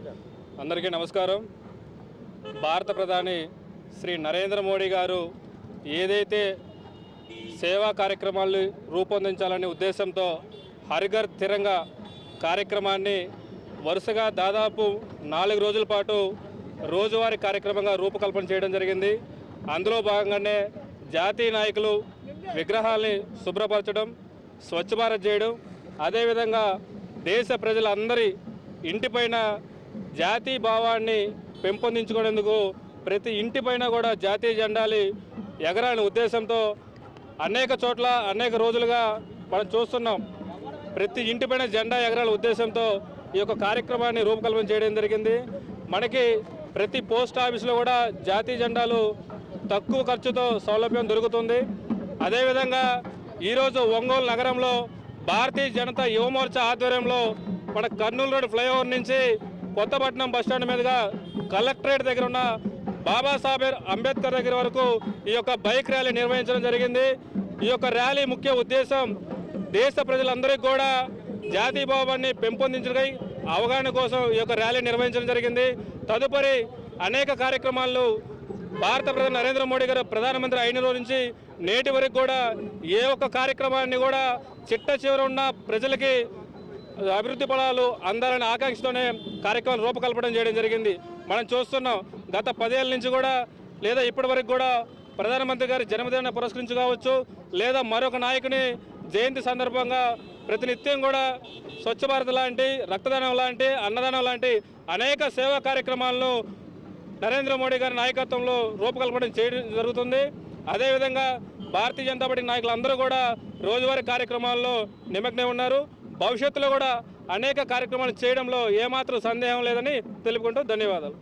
అందరికీ నమస్కారం. భారత ప్రధాని శ్రీ నరేంద్ర మోడీ గారు ఏదైతే సేవా కార్యక్రమాలు రూపొందించాలనే ఉద్దేశంతో హరిఘర్ తిరంగా కార్యక్రమాన్ని వరుసగా దాదాపు నాలుగు రోజుల పాటు రోజువారీ కార్యక్రమంగా రూపకల్పన చేయడం జరిగింది. అందులో భాగంగానే జాతీయ నాయకులు విగ్రహాల్ని శుభ్రపరచడం స్వచ్ఛ భారత్ చేయడం అదేవిధంగా దేశ ప్రజలందరి ఇంటిపైన జాతీయ భావాన్ని పెంపొందించుకునేందుకు ప్రతి ఇంటిపైన కూడా జాతీయ జెండాలు ఎగరాని ఉద్దేశంతో అనేక చోట్ల అనేక రోజులుగా మనం చూస్తున్నాం. ప్రతి ఇంటిపైన జెండా ఎగరాల ఉద్దేశంతో ఈ యొక్క కార్యక్రమాన్ని రూపకల్పన చేయడం జరిగింది. మనకి ప్రతి పోస్ట్ ఆఫీసులో కూడా జాతీయ జెండాలు తక్కువ ఖర్చుతో సౌలభ్యం దొరుకుతుంది. అదేవిధంగా ఈరోజు ఒంగోలు నగరంలో భారతీయ జనతా యువమోర్చా ఆధ్వర్యంలో మన కర్నూలు రోడ్ ఫ్లైఓవర్ నుంచి కొత్తపట్నం బస్టాండ్ మీదుగా కలెక్టరేట్ దగ్గర ఉన్న బాబాసాహెబ్ అంబేద్కర్ దగ్గర వరకు ఈ యొక్క బైక్ ర్యాలీ నిర్వహించడం జరిగింది. ఈ యొక్క ర్యాలీ ముఖ్య ఉద్దేశం దేశ ప్రజలందరికీ కూడా జాతీయ భావాన్ని పెంపొందించడై అవగాహన కోసం ఈ యొక్క ర్యాలీ నిర్వహించడం జరిగింది. తదుపరి అనేక కార్యక్రమాలు భారత ప్రధాని నరేంద్ర మోడీ గారు ప్రధానమంత్రి అయిన రోజు నుంచి నేటి వరకు కూడా ఏ ఒక్క కార్యక్రమాన్ని కూడా చిట్ట చివర ఉన్న ప్రజలకి అభివృద్ధి ఫలాలు అందాలని ఆకాంక్షతోనే కార్యక్రమం రూపకల్పన చేయడం జరిగింది. మనం చూస్తున్నాం గత పదేళ్ళ నుంచి కూడా లేదా ఇప్పటి వరకు కూడా ప్రధానమంత్రి గారి జన్మదినాన్ని పురస్కరించి కావచ్చు లేదా మరొక నాయకుని జయంతి సందర్భంగా ప్రతినిత్యం కూడా స్వచ్ఛ భారత్ లాంటి రక్తదానం లాంటి అన్నదానం లాంటి అనేక సేవా కార్యక్రమాలను నరేంద్ర మోడీ గారి నాయకత్వంలో రూపకల్పన చేయడం జరుగుతుంది. అదేవిధంగా భారతీయ జనతా పార్టీ నాయకులందరూ కూడా రోజువారీ కార్యక్రమాల్లో నిమగ్నం ఉన్నారు. భవిష్యత్తులో కూడా అనేక కార్యక్రమాలు చేయడంలో ఏమాత్రం సందేహం లేదని తెలుపుకుంటూ ధన్యవాదాలు.